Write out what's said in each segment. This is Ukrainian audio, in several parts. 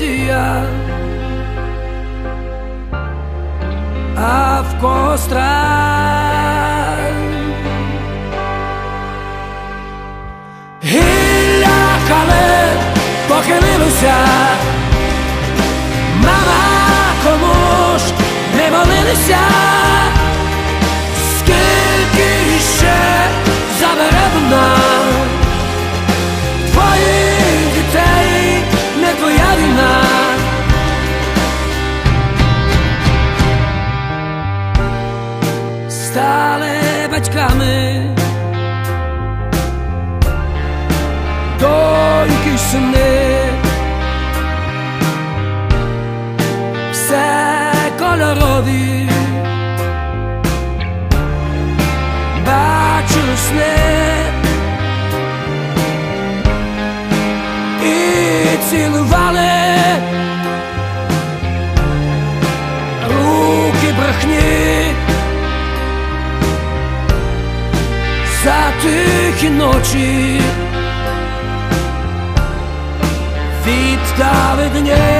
dia. I've construct Батьками, доньки й сини, все кольорові. бачили сни і цілували тихі ночі. Віддали дні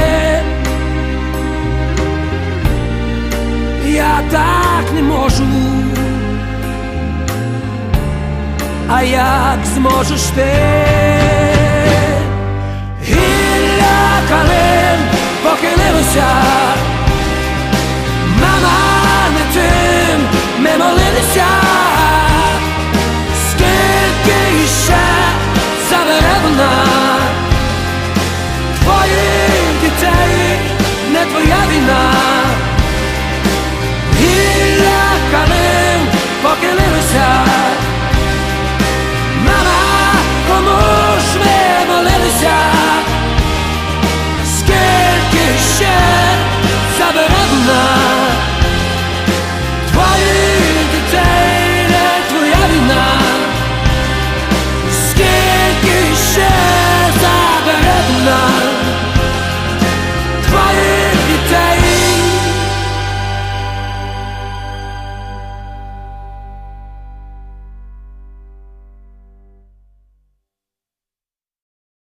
Так не можу, а як зможеш ти?